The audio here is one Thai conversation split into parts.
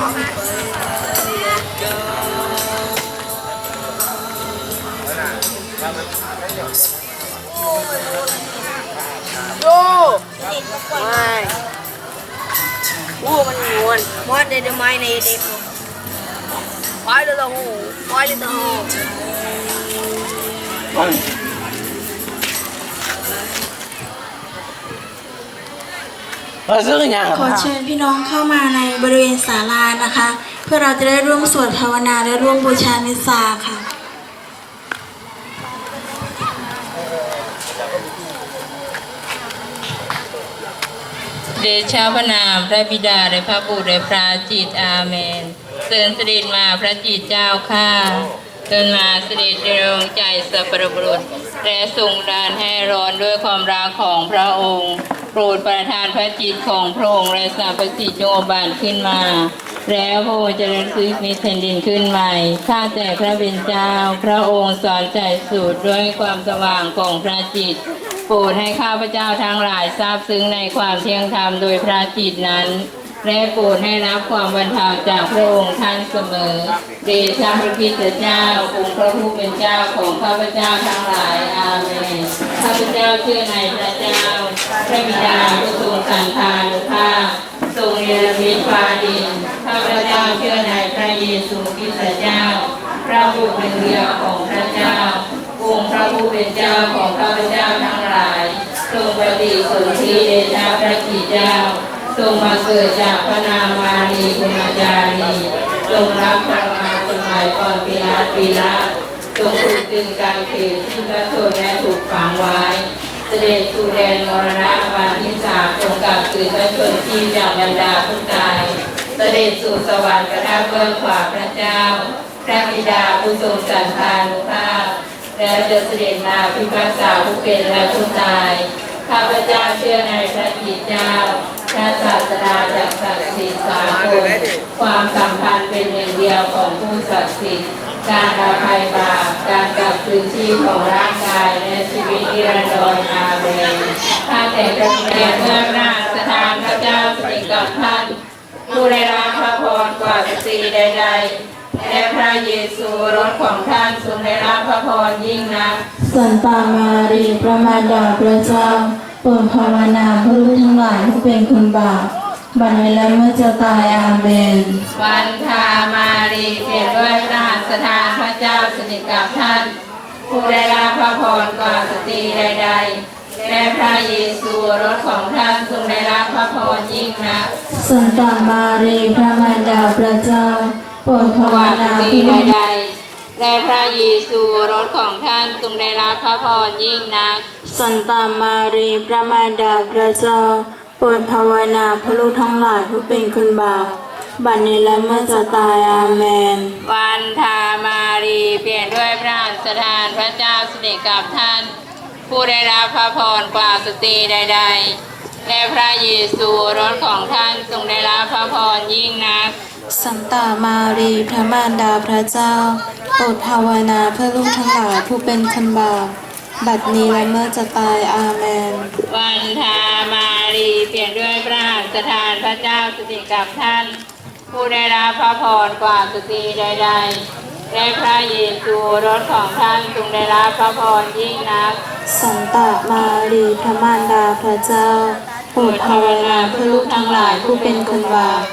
โยไม่วู้มันงวนมอดเดดไม้ในเด็กไปเลยละหูไปเลยละหู มาซื้อยังขอเชิญพี่น้องเข้ามาในบริเวณศาลานะคะ เพื่อเราจะได้ร่วมสวดภาวนาและร่วมบูชามิสซาค่ะเดชะพระนามพระบิดาและพระบุตรและพระจิตอาเมนเชิญเสด็จมาพระจิตเจ้าข้า เชิญมาสด็จในดวงใจสัพพะบุรุษและทรงดานให้ร้อนด้วยความรักของพระองค์โปรดประทานพระจิตของพระองค์และสรรพสิทธิจงบานขึ้นมา แล้วพระองค์จะระลึกมีแผ่นดินขึ้นใหม่ข้าแต่พระเป็นเจ้า พระองค์สอนใจสูตรด้วยความสว่างของพระจิตโปรดให้ข้าพเจ้าทั้งหลายทราบซึ้งในความเที่ยงธรรมโดยพระจิตนั้น และโปรดให้รับความบรรเทาจากพระองค์ท่านเสมอ เดชะพระคริสตเจ้าองค์พระผู้เป็นเจ้าของข้าพเจ้าทั้งหลาย อาเมน ข้าพเจ้าเชื่อในพระเจ้า พระบิดาผู้ทรงสันทานุภาพทรงเนรมิตฟ้าดิน ข้าพเจ้าเชื่อในพระเยซูคริสต์เจ้า พระบุตรเป็นเดียวของพระเจ้า องค์พระผู้เป็นเจ้าของข้าพเจ้าทั้งหลาย ทรงปฏิสนธิเดชะพระกิจเจ้า ทรงมาเกิดจากพระนามารีคุณาจารีทรงรับพระมาสมัยก่อนปีลาปีละทรงถูกตึงกางเขนที่พระชนและถูกฝังไว้ เสด็จสู่แดนมรณะวันที่สามทรงกลับคืนพระชนที่จากบรรดาผู้ตาย เสด็จสู่สวรรค์ประทับเบื้องขวาพระเจ้า พระบิดาผู้ทรงสันทานุภาพแล้วจะเสด็จมาพิพากษาผู้เป็นและผู้ตาย ข้าพเจ้าเชื่อในพระจิตเจ้า พระศาสดาจากศักดิ์สิทธิ์สากลความสัมพันธ์เป็นหนึ่งเดียวของผู้ศักดิ์สิทธิ์การอภัยบาปการกลับคืนชีพของร่างกายและชีวิตนิรันดรอาเมนข้าแต่พระบิดาเมื่อราชทานพระเจ้าสถิตกับท่านผู้ได้รับพระพรกว่าสตรีใดๆและพระเยซูรถของท่านทรงได้รับพระพรยิ่งนักสันตามารีประมาดาพระเจ้า ปรดภาวนาเพื่อลูกทั้งหลายผู้เป็นคนบาปบัดนี้และเมื่อจะตายอาเมนวันทามารีเปลี่ยนด้วยพระหัตถ์ทานพระเจ้าสนิทกับท่าน ผู้ได้รับพระพรกว่าสตรีใด ๆ และพระเยซูรถของท่านทรงได้รับพระพรยิ่งนักสันตามารีพระมารดาพระเจ้าโปรดภาวว่าสนาตรีเพื่อใดๆ และพระเยซูรถของท่านทรงได้รับพระพรยิ่งนัก สันตามารีพระมารดาพระเจ้าโปรดภาวนาเพื่อลูกทั้งหลายผู้เป็นคนบาปบัดนี้และเมื่อจะตายอาเมน วันทามารีเปลี่ยนด้วยพระหัตถ์ทานพระเจ้าสนิทกับท่าน ผู้ได้รับพระพรกว่าสตรีใด ๆ และพระเยซูรถของท่านทรงได้รับพระพรยิ่งนัก สันตามารีพระมารดาพระเจ้า โปรดภาวนาเพื่อลูกทั้งหลายผู้เป็นคนบาปบัดนี้และเมื่อจะตายอาเมน วันทามารีเปลี่ยนด้วยพระหัตถ์ทานพระเจ้าสถิตกับท่าน ผู้ได้รับพระพรกว่าสตรีใดๆและพระเยซูรถของท่านทรงได้รับพระพรยิ่งนัก สันตามารีพระมารดาพระเจ้าโปรดภาวนาเพื่อลูกทั้งหลายผู้เป็นคนบาป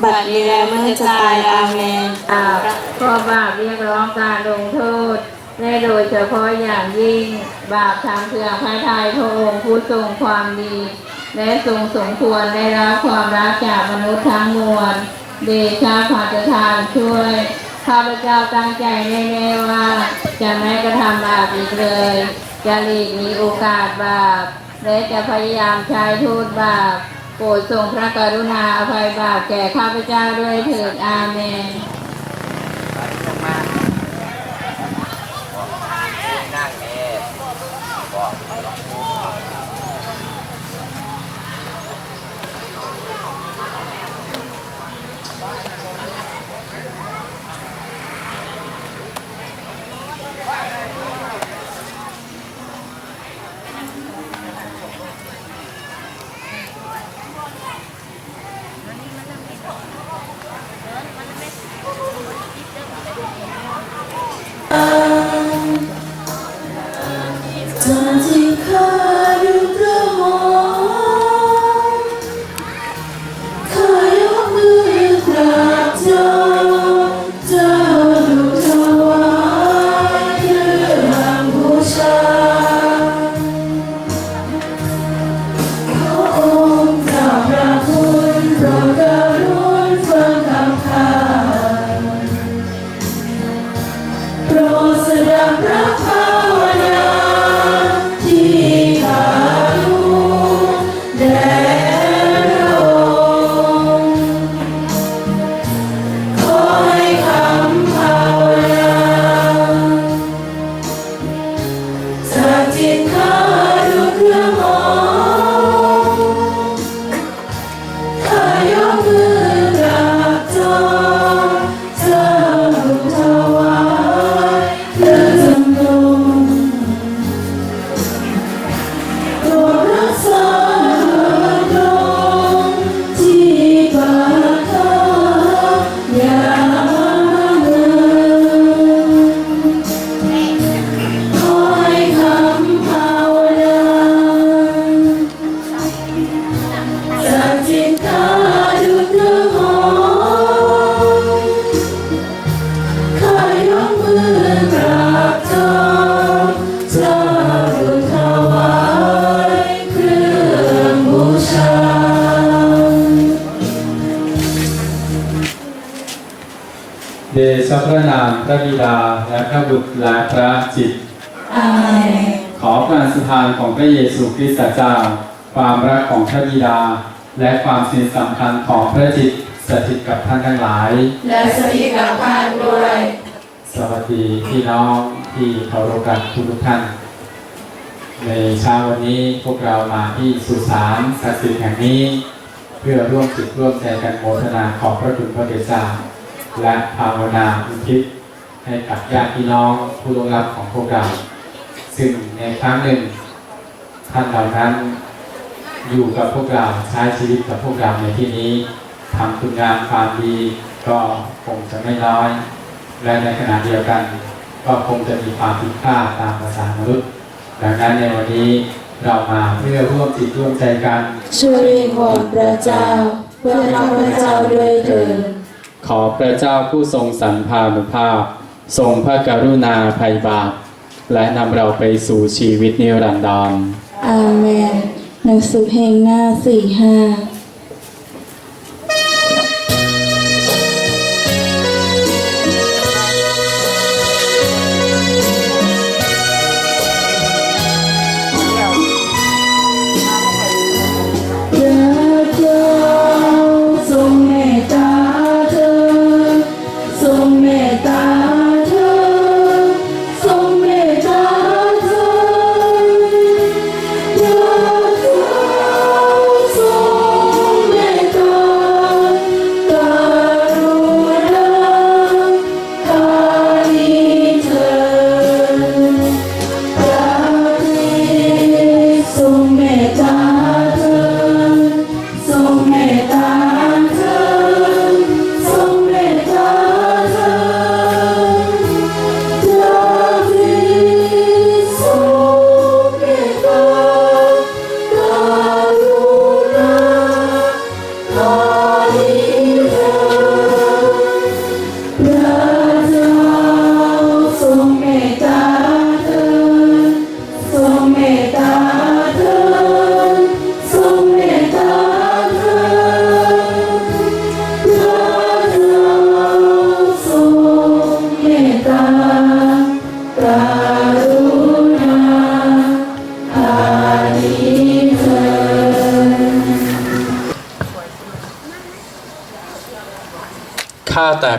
บัดนี้และเมื่อจะตายอาเมนบาปเพราะบาปเรียกร้องการลงโทษและโดยเฉพาะอย่างยิ่งบาปทางเสื่อมพระทัยพระองค์ผู้ทรงความดี และทรงสมควรได้รับความรักจากมนุษย์ทั้งมวลเดชะพระทานช่วยข้าพเจ้าตั้งใจแน่ๆว่า จะไม่กระทำบาปอีกเลย จะหลีกหนีโอกาสบาป และจะพยายามใช้ทูตบาป ปรดทรงพระกรุณาอภัยบาปแก่ข้าพเจ้าด้วยเถิดอาเมน เยซูคริสต์เจ้าความรักของพระบิดา และความสนิทสัมพันธ์ของพระจิตสถิตกับท่านทั้งหลาย และสถิตกับท่านด้วย สวัสดีพี่น้องที่เคารพกันทุกๆท่าน ในเช้าวันนี้พวกเรามาที่สุสานศักดิ์สิทธิ์แห่งนี้ เพื่อร่วมจิตร่วมใจกันโมทนาขอบพระคุณพระเดชเจ้าและภาวนาอุทิศให้กับญาติพี่น้องผู้ร่วงรับของพวกเรา ซึ่งในครั้งหนึ่ง ท่านเหล่านั้นอยู่กับพวกเราใช้ชีวิตกับพวกเราในที่นี้ทำคุณงามความดีก็คงจะไม่น้อย และในขณะเดียวกัน ก็คงจะมีความผิดพลาดตามภาษามนุษย์ ดังนั้นในวันนี้เรามาเพื่อร่วมจิตร่วมใจกัน ช่วยวิงวอพระเจ้าเพื่อข้าพเจ้าด้วยเถิดขอพระเจ้าผู้ทรงสรรพานุภาพ ทรงพระกรุณาภัยบาปและนำเราไปสู่ชีวิตนิรันดร อาเมนหนังสือเพลงหน้าสี่ห้า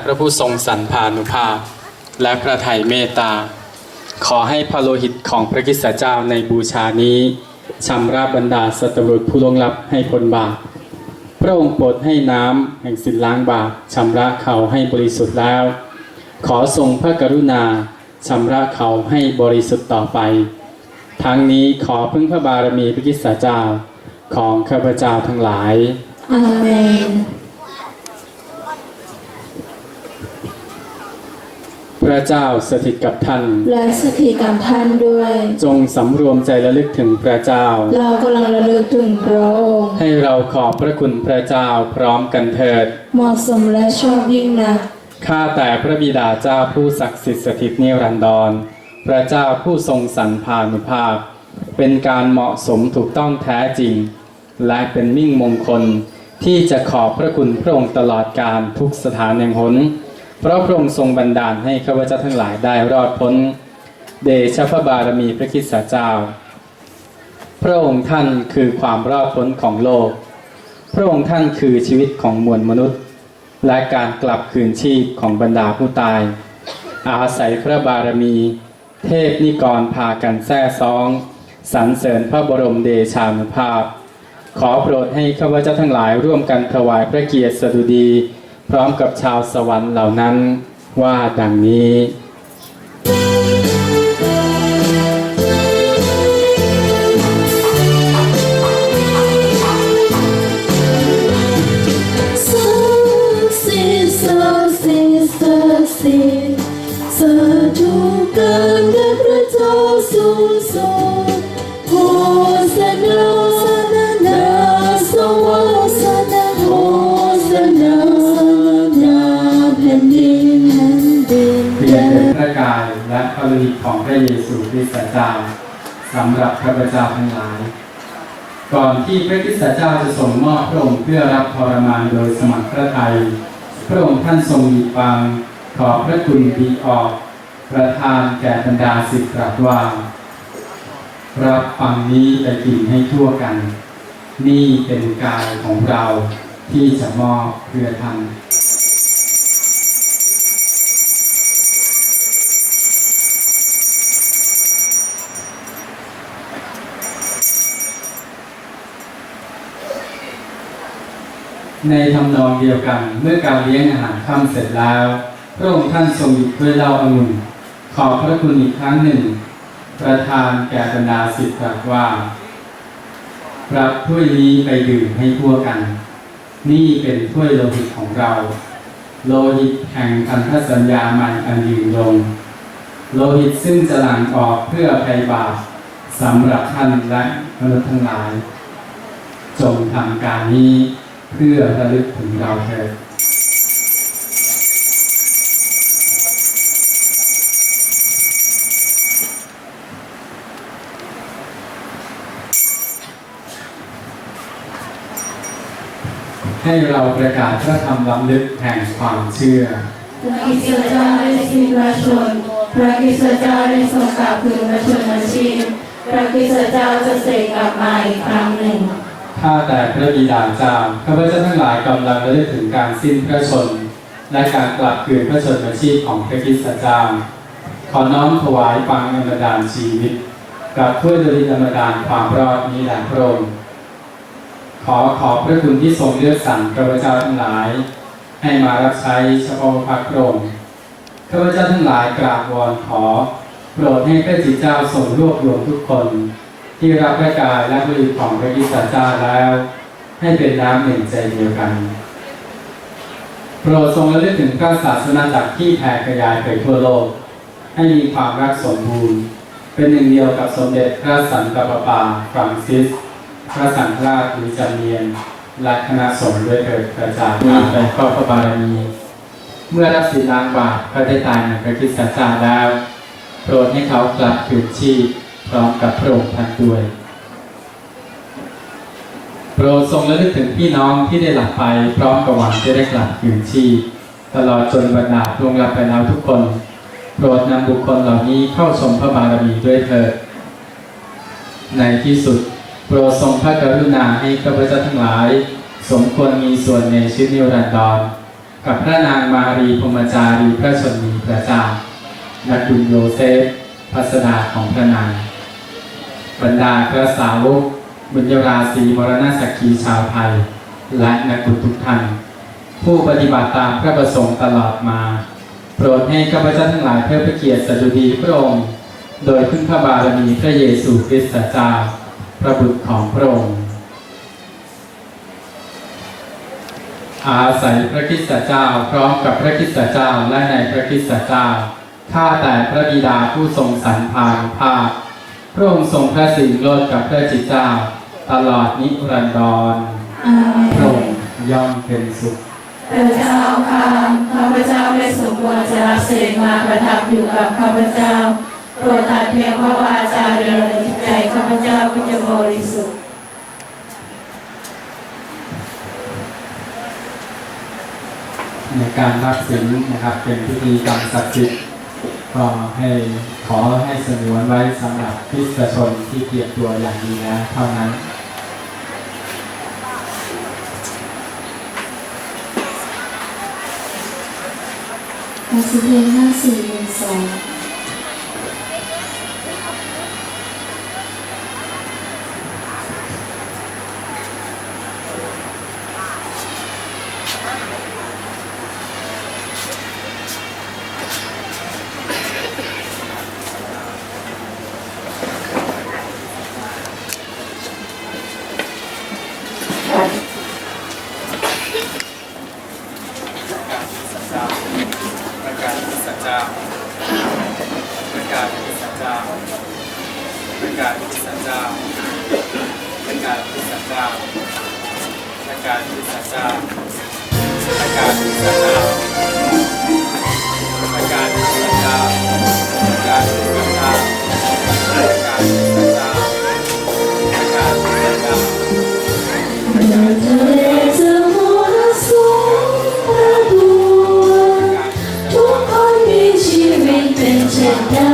พระผู้ทรงสรรพานุภาพ และพระทัยเมตตา ขอให้พระโลหิตของพระคริสเจ้าในบูชานี้ชำระบรรดาสัตว์รุษผู้ลงลับให้พ้นบาปพระองค์โปรดให้น้ำแห่งสินล้างบาปชำระเขาให้บริสุทธิ์แล้ว ขอทรงพระกรุณาชำระเขาให้บริสุทธิ์ต่อไป ทั้งนี้ขอพึ่งพระบารมีพระคริสเจ้าของข้าพเจ้าทั้งหลายอาเมน พระเจ้าสถิตกับท่าน และสถิตกับท่านด้วย จงสำรวมใจระลึกถึงพระเจ้า เรากำลังระลึกถึงพระองค์ ให้เราขอบพระคุณพระเจ้าพร้อมกันเถิด เหมาะสมและชอบยิ่งนักข้าแต่พระบิดาเจ้าผู้ศักดิ์สิทธิ์สถิตนิรันดร พระเจ้าผู้ทรงสรรพานุภาพ เป็นการเหมาะสมถูกต้องแท้จริง และเป็นมิ่งมงคลที่จะขอบพระคุณพระองค์ตลอดการทุกสถานแห่งหนเพระพระองค์ทรงบันดาลให้ข้าพเจ้าทั้งหลายได้รอดพ้น เดชพระบารมีพระคริสตเจ้า พระองค์ท่านคือความรอดพ้นของโลก พระองค์ท่านคือชีวิตของมวลมนุษย์ และการกลับคืนชีพของบรรดาผู้ตาย อาศัยพระบารมี เทพนิกรพากันแท้ซองสรรเสริญพระบรมเดชานุภาพ ขอโปรดให้ข้าพเจ้าทั้งหลายร่วมกันถวายพระเกียรติสดุดี พร้อมกับชาวสวรรค์เหล่านั้นว่าดังนี้ ระโลหิตของพระเยซูคริสต์เจ้าสำหรับข้าพเจ้าทั้งหลาย ก่อนที่พระคริสต์เจ้าจะส่งมอบพระองค์เพื่อรับทรมานโดยสมัครพระทัยพระองค์ท่านทรงมีฟังขอพระคุณดีออก ประทานแก่บรรดาสิทธิ์ตรัสว่ารับฟังนี้ไปกินให้ทั่วกัน นี่เป็นกายของเราที่จะมอบเพื่อท่าน ในทำนองเดียวกันเมื่อการเลี้ยงอาหารค่ำเสร็จแล้วพระองค์ท่านทรงหยิบถ้วยเหล้าองุ่นขอบพระคุณอีกครั้งหนึ่ง ประทานแก่บรรดาสิทธิ์ตรัสว่ารับถ้วยนี้ไปดื่มให้ทั่วกัน นี่เป็นถ้วยโลหิตของเรา โลหิตแห่งพันธสัญญาใหม่อันยืนยงโลหิตซึ่งจะหลั่งออกเพื่อภัยบาปสำหรับท่านและมนุษย์ทั้งหลาย จงทำการนี้ เพื่อระลึกถึงเราเถิดให้เราประกาศพระธรรมล้ำลึกแห่งความเชื่อ พระคริสเจ้าได้สิ้นพระชน พระคริสเจ้าได้ทรงกลับคืนพระชนมาชีพ พระคริสเจ้าจะเสกกลับมาอีกครั้งหนึ่ง ข้าแต่พระบิดาเจ้าข้าพเจ้าทั้งหลายกำลังระลึกถึงการสิ้นพระชน และการกลับคืนพระชนมาชีพของพระคริสตเจ้า ขอน้อมถวายฟังอมดานชีวิตกับถ้วยดลิอมดานความรอดนี้แด่พระองค์ขอขอบพระคุณที่ทรงเลือกสรรข้าพเจ้าทั้งหลาย ให้มารับใช้เฉพาะพระพระองค์ข้าพเจ้าทั้งหลายกราบวอนขอ โปรดให้พระจิตเจ้าทรงรวบรวมทุกคน ที่รับพระกายและบริของพระกิสตเจ้าแล้ว ให้เป็นน้ำหนึ่งใจเดียวกัน โปรดทรงระลึกถึงพระศาสนาจักรที่แผ่ขยายไปทั่วโลก ให้มีความรักสมบูรณ์ เป็นหนึ่งเดียวกับสมเด็จพระสันตะปาปาฟรังซิส พระสังฆราชวิจารเนียนและคณะสงฆ์ด้วยเถิดกระจายมาไปครอพระบารมีเมื่อรับสินล้างบาปพระได้ตายในพระคริสตเจ้าแล้ว โปรดให้เขากลับคืนชีพ ร้อมกับพระองค์ท่านด้วย โปรดทรงระลึกถึงพี่น้องที่ได้หลับไปพร้อมกับหวังจะได้กลับคืนชีพตลอดจนบรรดาลงหลับไปแล้วทุกคน โปรดนำบุคคลเหล่านี้เข้าชมพระบารมีด้วยเถิดในที่สุด โปรดทรงพระกรุณาให้ข้าพเจ้าทั้งหลาย สมควรมีส่วนในชีวิตนิรันดรกับพระนางมารีพมจารีพระชนนีพระเจ้านักบุโยเซฟพัสดาของพระนาง บรรดาพระสาวกบุญยราศีมรณสักขีชาวไทย และนักบุญทุกท่านผู้ปฏิบัติตามพระประสงค์ตลอดมา โปรดให้ข้าพเจ้าทั้งหลายเพื่อพระเกียรติสดุดีพระองค์ โดยพึ่งพระบารมีพระเยซูคริสต์เจ้าพระบุตรของพระองค์ อาศัยพระคริสตเจ้าพร้อมกับพระคริสตเจ้าและในพระคริสตเจ้าข้าแต่พระบิดาผู้ทรงสรรพานุภาพ พระองค์ทรงพระสิริโลดกับพระจิตเจ้า ตลอดนิรันดรอาเมพระองนค์ย่อมเป็นสุข พระเจ้าค่ะข้าพเจ้าได้สมควรจะรับเสด็จมาประทับอยู่กับข้าพเจ้าโปรดตัดเพียงพระวาจาเดียวในจิตใจข้าพเจ้าก็จะบริสุทธิ์ในการรับศีลนะครับเป็นพิธีกรรมศักดิ์สิทธิ์ ก็ให้ขอให้สงวนไว้สำหรับพิสชนที่เกียมตัวอย่างดีนะเท่านั้นหนังสือเพลงห้าสี่หนึ่งสอง 만나.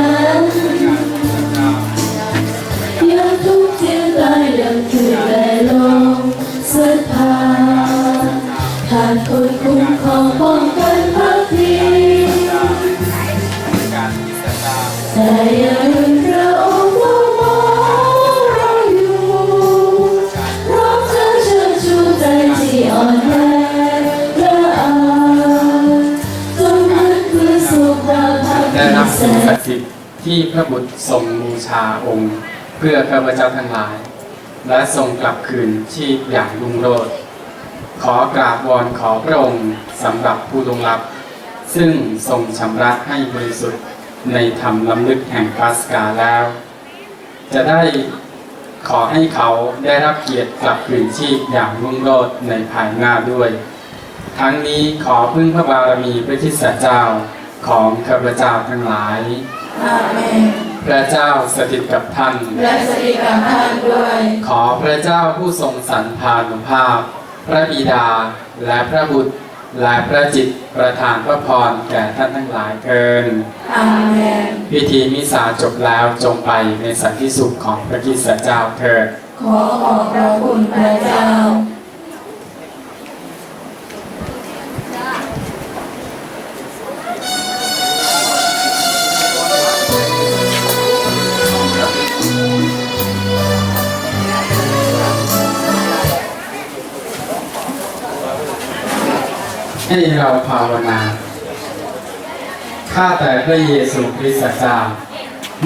พื่อข้าพเจ้าทั้งหลาย และทรงกลับคืนชีพอย่างรุ่งโรจน์ขอกราบวอนขอพระองค์สำหรับผู้ลงรับ ซึ่งทรงชำระให้บริสุทธิ์ในธรรมลำลึกแห่งปาสกาแล้ว จะได้ขอให้เขาได้รับเกียรติกลับคืนชีพอย่างรุ่งโรจน์ในภายหน้าด้วย ทั้งนี้ขอพึ่งพระบารมีพระคริสตเจ้าของข้าพเจ้าทั้งหลาย อาเมน พระเจ้าสถิตกับท่าน และสติกับท่านด้วย ขอพระเจ้าผู้ทรงสรรพานุภาพ พระบิดาและพระบุตรและพระจิตรประทานพระพรแก่ท่านทั้งหลายเกิน อาเมน พิธีมิสาจบแล้วจงไปในสันติสุขของพระคริสตเจ้าเถิด ขอขอบพระคุณพระเจ้า ให้เราภาวนาข้าแต่พระเยซูคริสต์เจ้า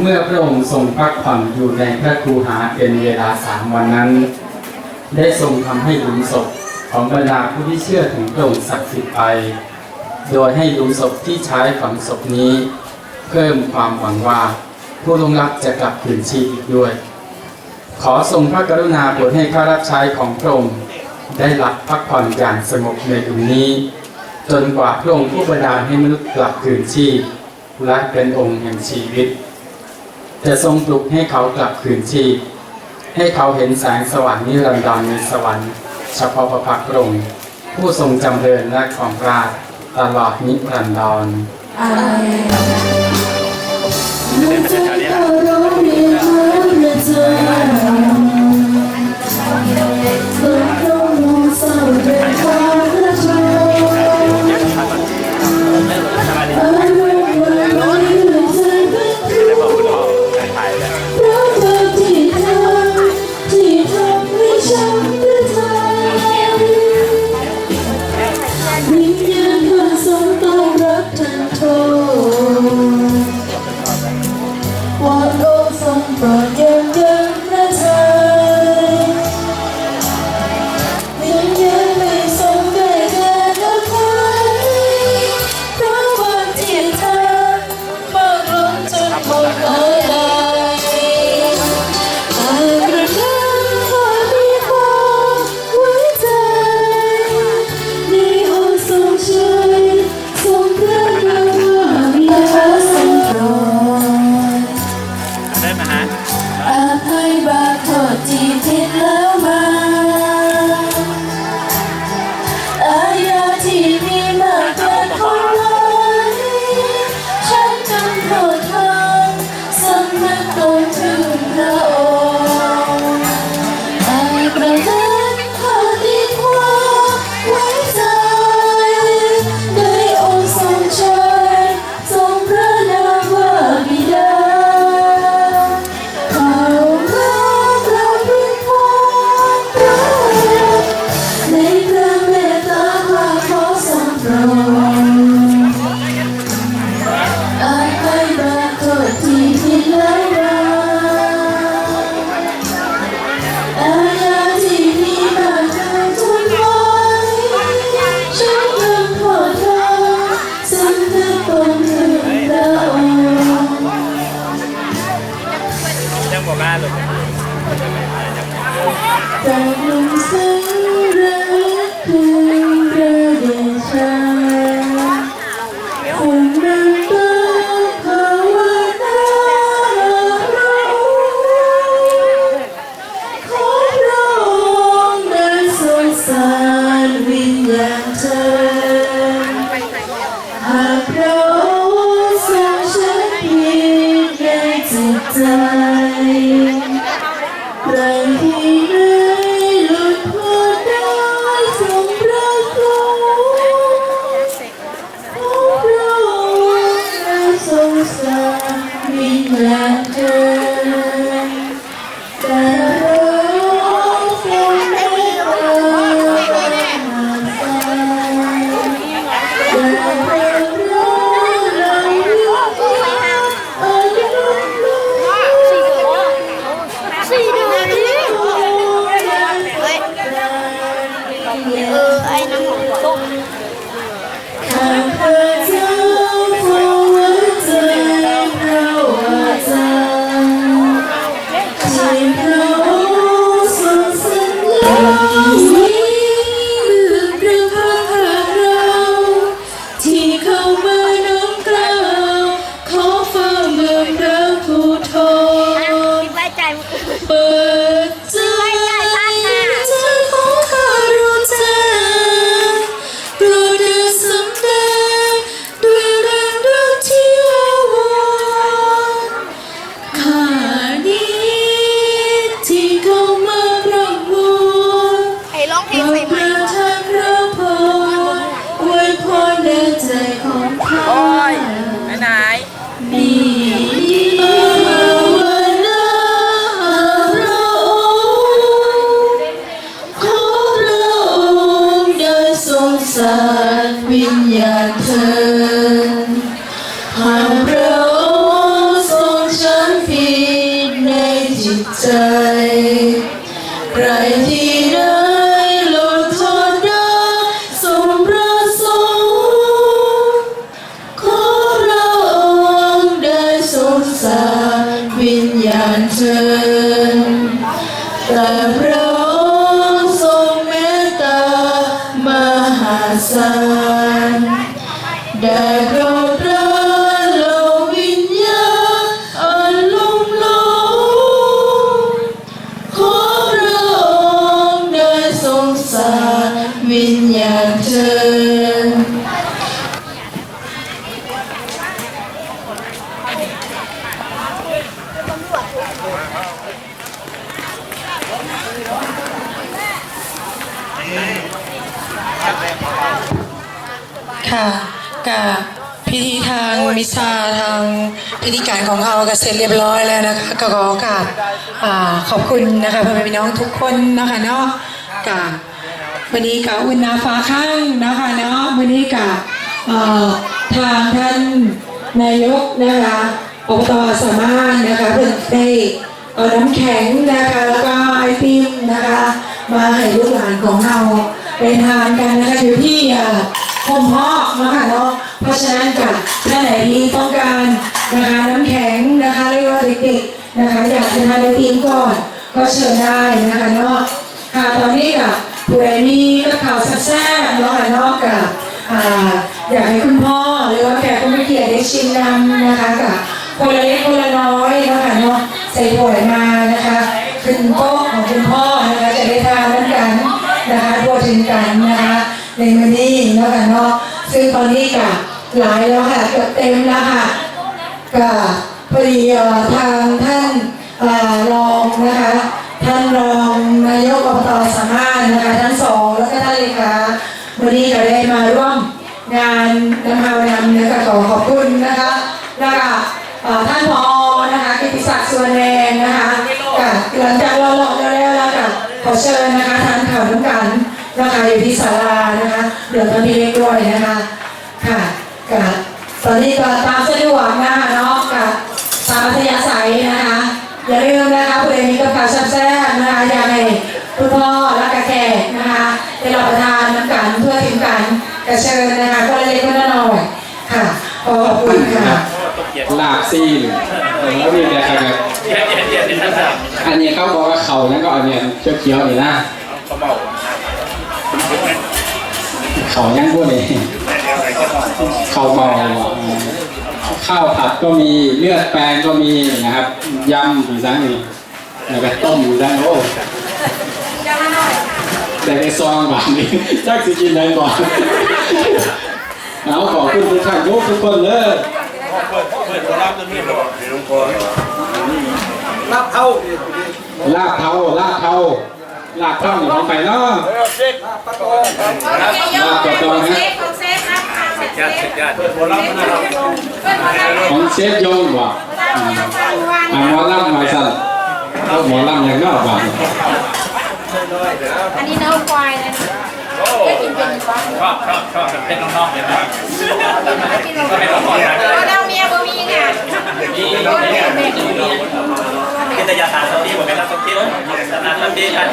เมื่อพระองค์ทรงพักผ่อนอยู่ในพระครูหาเป็นเวลาสามวันนั้น ได้ทรงทำให้หลุมศพของบรรดาผู้ที่เชื่อถึงพระองค์ศักดิ์สิทธิ์ไป โดยให้หลุมศพที่ใช้ฝังศพนี้ เพิ่มความหวังว่า ผู้ลงรับจะกลับคืนชีพอีกด้วย ขอทรงพระกรุณาโปรดให้ข้ารับใช้ของพระองค์ได้หลับพักผ่อนอย่างสงบในหลุมนี้ จนกว่าพระองค์ผู้ประดานให้มนุษย์กลับคืนชีพและเป็นองค์แห่งชีวิต จะทรงปลุกให้เขากลับคืนชีพ ให้เขาเห็นแสงสว่างนิรันดรในสวรรค์ เฉพาะพระพักตร์พระองค์ผู้ทรงจำเริญและของราชตลอดนิรันดรอาเมน ยบาโทษจีทิศเลย เราก็เสร็จเรียบร้อยแล้วนะคะก็ขอกราบขอบคุณนะคะพ่อแม่พี่น้องทุกคนนะคะเนาะกับวันนี้กับอุ่นาฟ้าข้างนะคะเนาะวันนี้กับทางท่านนายกนะคะอบตสามารถนะคะเพิ่งได้เอาน้ำแข็งนะคะแล้วก็ไอติมนะคะมาให้ลูกหลานของเราไปทานกันนะคะอยู่ที่อ่าผมพอนะคะเนาะ เพราะฉะนั้นกับท่านไหนที่ต้องการนะคะน้ำแข็งนะคะเรียกว่าเด็กๆนะคะอยากจะทานไอติมก่อนก็เชิญได้นะคะเนาะค่ะตอนนี้กับผู้ใดมีกับข่าวแซ่บๆเนาะค่ะเนาะกับอยากให้คุณพ่อหรือว่าแขกผู้มีเกียรติได้ชิมนำนะคะกับคนละเล็กคนละน้อยเนาะค่ะเนาะใส่ถ้วยมานะคะขึ้นโต๊ะของคุณพ่อนะคะจะได้ทานน้ำกันนะคะทั่วถึงกันนะคะในมือนี้เนาะค่ะเนาะซึ่งตอนนี้ก็ หลายแล้วค่ะเกือบเต็มแล้วค่ะก็พอดีเอ่อทางท่านอรองนะคะท่านรองนายกอบตสามารถนะคะทั้งสองแล้วก็ท่านเลขาวันนี้ก็ได้มาร่วมงานนำพาวนำนะคะขอขอบคุณนะคะแล้วก็เอ่อท่านผอนะคะกิติศักดิ์สุวรรณแดงนะคะก็หลังจากเราหลอกแล้วแล้วก็ขอเชิญนะคะท่านข่าวน้ำกันนะคะอยู่ที่ศาลานะคะเดี๋ยวตอนนี้เล็กด้วยนะคะ อนนี้ก็ตามสะดวกนะคะเนาะกับตามอัธยาศัยนะคะ อย่าลืมนะคะผู้ใดมีกับข้าวแซ่บๆนะคะอย่ากให้คุณพ่อและกะแขกนะคะได้รับประทานน้ำกันเพื่อถึงกันกระเชิญนะคะก็เล็กก็น้อยค่ะขอบคุณค่ะลาบซีนแล้วมีแต่ครับอันนี้เขาบอกว่าเขานั่นก็อันเนี้ยเขียวๆนี่นะเขายังพูดเลยเขาเมา ข้าวผัดก็มีเลือดแปลงก็มีนะครับยำอยู่ซังนี่แล้วก็ต้มอยู่ซังโอ้แต่ในซองแบบนี้จักสิกินได้ก่อนเอาขอบคุณทุกท่านทุกคนเลยรับเข้าลาบเท้าลาบเท้าลาบเท้าอยู่ของใครเนาะลาบกระตองฮะญาติญาติเปิดหัวรับนะครับของเชฟยงว่ะอืมอ่าหมอลำมาสั่นเอาหมอลำอย่างนอกว่ะอันนี้เนื้อควายเลยได้กินเป็นปะชอบชอบชอบเป็นน้องๆเลยนะเป็นน้องๆนะเราเมียบ่มีไงนี่เป็นแต่ยาทานสตีผมเป็นนักสตีนะทานสตีกัน